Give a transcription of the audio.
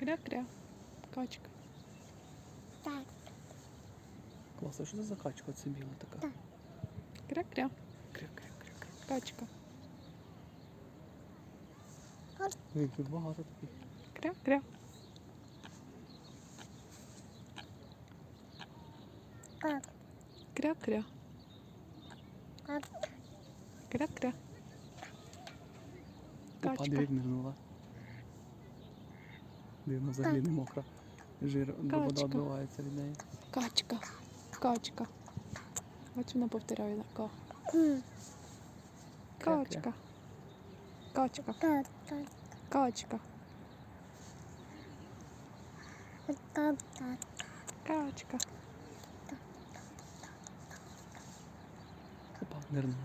Кря-кря. Качка. Так. Клас, а що це за качка це біла така? Так. Кря-кря. Кря-кря-кря. Качка. Блін, тут багато таких. Кря-кря. Так. Кря-кря. Кря-кря. Опа, Качка. диви, нирнула. Дивно, взагалі не мокра. Жир, вода Качка. відбивається від неї. Качка. Качка. Бач, вона повторяє на ка. М. Кря-кря. Качка. Качка. Так. Так. Качка. Так. Так. Качка. Опа, нирнула.